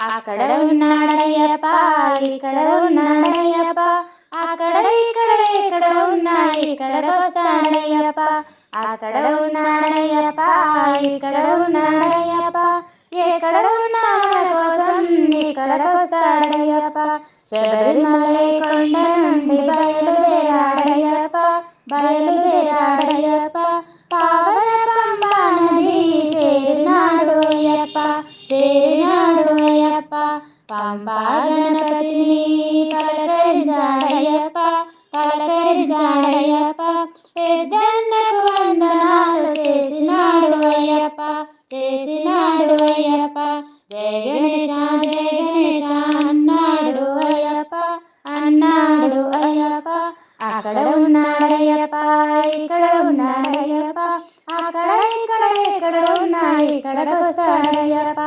అక్కడ ఉన్నాడయ్యప్ప ఇక్కడ ఉన్నాడయ్యప్ప. అక్కడ ఇక్కడ ఇక్కడ ఉన్నాడు ఇక్కడ వస్తాడయ్యప్ప. అక్కడ ఉన్నాడయ్యప్ప ఇక్కడ ఉన్నాడయ్యప్ప. ఎక్కడ ఉన్నా కోసం ఇక్కడ వస్తాడయ్యప్ప. శబరిమలై కొండ నుండి బయలుదేరాడయ్యప్ప. బయలు జయ గణేశ జయ గణేశ అన్నాడు అయ్యప్ప అన్నాడు అయ్యప్ప. అక్కడ ఉన్నాడయ్యప్ప ఇక్కడ ఉన్నాడయ్యప్ప అక్కడ ఇక్కడ ఇక్కడ ఉన్నాయి ఇక్కడకు వస్తాడయ్యప్ప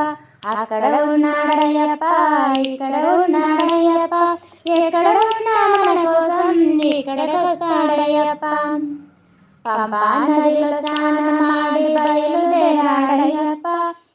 అక్కడ ఉన్నాడయ్యప్ప ఇక్కడ ఉన్నాడయ్యప్ప ఎక్కడ ఉన్నా మన కోసం ఇక్కడకు వస్తాడయ్యప్ప పంపా నదిలో స్నానం ఆడి బయలుదేరాడయ్యప్ప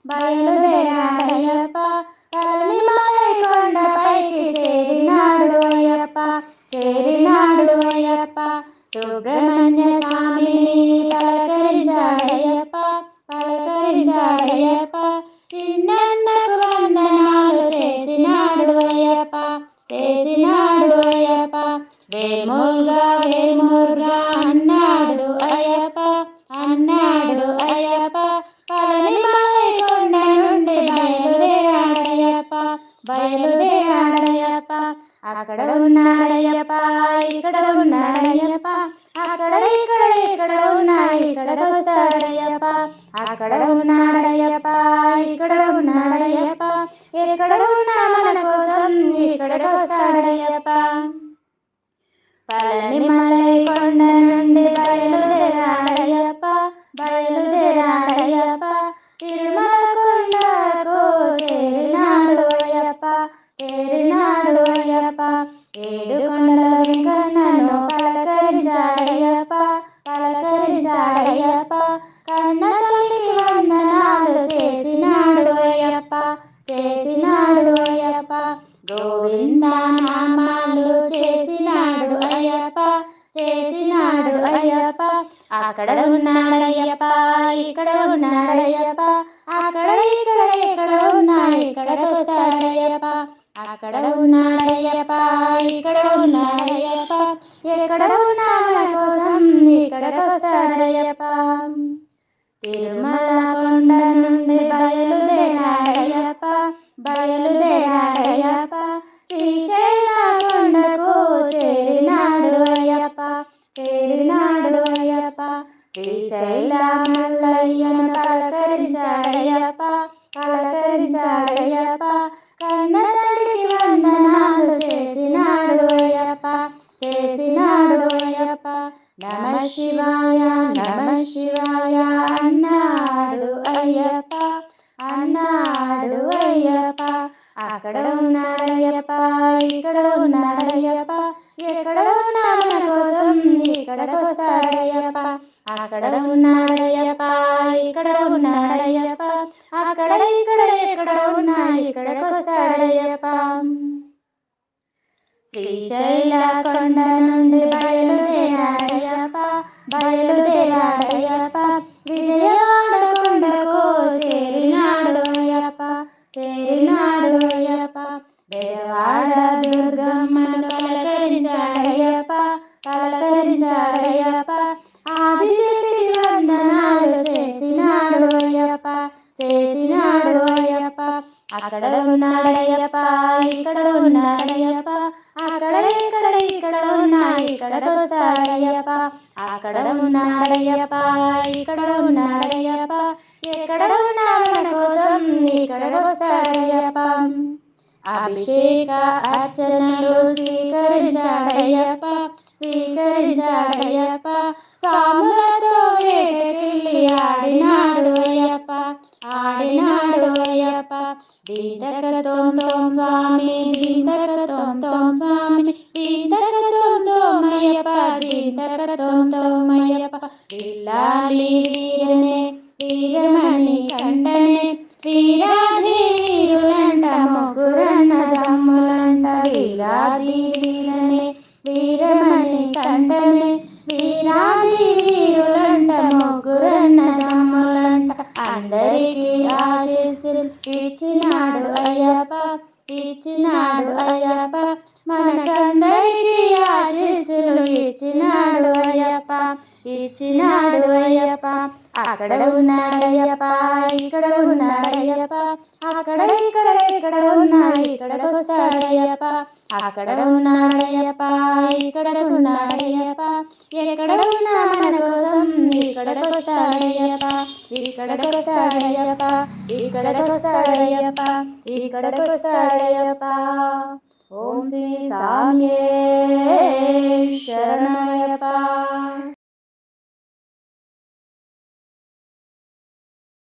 బయలుదేరాడయ్యప్ప. పళనిమలై కొండపైకి చేరినాడు అయ్యప్ప. చేరినాడు అయ్యప్ప. సుబ్రహ్మణ్య స్వామిని పలకరించాడయ్యప్ప. పలకరించాడయ్యప్ప. చిన్నన్నకు వందనాలు చేసినాడు అయ్యప్ప. చేసినాడు అయ్యప్ప. వేమూర్గా వేమూర్గా ఉన్నాడయ్యప్ప అక్కడ ఇక్కడ ఇక్కడ ఉన్నాయి ఇక్కడ వస్తాడయ్యప్ప అక్కడ ఉన్నాడయ్యప్ప ఇక్కడ ఉన్నాడయ్యప్ప ఎక్కడ ఉన్నా మన కోసం ఇక్కడ వస్తాడయ్యప్ప పళనిమలై కొండ కన్న తల్లికి వందనాలు చేసినాడు అయ్యప్ప చేసినాడు అయ్యప్ప. గోవింద నామాలు చేసినాడు అయ్యప్ప చేసినాడు అయ్యప్ప. అక్కడ ఉన్నాడయ్యప్ప ఇక్కడ ఉన్నాడయ్యప్ప అక్కడ ఇక్కడ ఇక్కడ ఉన్నాయి ఇక్కడ వస్తాడయ్యప్ప అక్కడ ఉన్నాడయ్యప్ప ఇక్కడ ఉన్నాడయ్యప్ప ఎక్కడ ఉన్నా ఇక్కడకు తిరుమల కొండ నుండి బయలుదేరాడయ్యప్ప బయలుదేరాడయ్యప్ప. శ్రీశైల కొండకు చేరినాడు అయ్యప్ప చేరినాడు అయ్యప్ప. శ్రీశైల మల్లయ్యను పలకరించాడయ్యప్ప పలకరించాడయ్యప్ప కన్న తండ్రికి వందనాలు చేసినాడు అయ్యప్ప చేసినాడు అయ్యప్ప. నమ శివాయ నమ శివాయ అన్నాడు అయ్యప్ప. అన్నాడు అయ్యప్ప. అక్కడ ఉన్నాడయ్యప్ప ఇక్కడ ఉన్నాడయ్యప్ప ఎక్కడ ఉన్నా మన కోసం ఇక్కడకు వస్తాడయ్యప్ప అక్కడ ఉన్నాడయ్యప్ప ఇక్కడ ఉన్నాడయ్యప్ప అక్కడ శ్రీశైల కొండ నుండి బయలుదేరాడయ్యప్ప బయలుదేరాడయ్యప్ప. విజయవాడ కొండకు చేరినాడు అయ్యప్ప చేరినాడు అయ్యప్ప. విజయవాడ దుర్గమ్మను పలకరించాడయ్యప్ప ఇక్కడ ఉన్నాడయ్యప్ప అక్కడ ఇక్కడ ఇక్కడ ఉన్నాయి ఇక్కడకు వస్తాడయ్యప్ప అక్కడ ఉన్నాడయ్యప్ప ఇక్కడ ఉన్నాడయ్యప్ప ఎక్కడ ఉన్నాడు మన కోసం ఇక్కడకు వస్తాడయ్యప్ప అభిషేక అర్చనలు స్వీకరించాడయ్యప్ప స్వీకరించాడయ్యప్ప. స్వాములతో ദീതകത്തോം തോം സ്വാമി ദീതകത്തോം തോം സ്വാമി ദീതകത്തോം തോമയ്യപ്പ ദീതകത്തോം തോമയ്യപ്പ വില്ലാലീരനെ വീരമണി കണ്ടനെ വീരാധീരുളണ്ട മുകുരണ്ട തമ്മുളണ്ട വീരാധീ మొగ ఆశీస్సులు ఇచ్చినాడు అయ్యప్ప ఇచ్చినాడు అయ్యప్ప మనకందరికీ ఆశీస్సులు ఇచ్చినాడు అయ్యప్ప ఇచ్చినాడు అయ్యప్ప. అక్కడ ఉన్నాడయ్యప్ప ఇక్కడ ఉన్నాడయ్యప్ప అక్కడ ఇక్కడ ఇక్కడ ఉన్నాయి ఇక్కడికి వస్తాడయ్యప్ప అక్కడ ఉన్నాడయ్యప్ప ఇక్కడ ఉన్నాడయ్యప్ప ఎక్కడ ఉన్నా మన కోసం ఇక్కడికి వస్తాడయ్యప్ప ఇక్కడికి వస్తాడయ్యప్ప ఇక్కడికి వస్తాడయ్యప్ప ఇక్కడికి వస్తాడయ్యప్ప ఓం శ్రీ సామ్యే శరణయ్యప్ప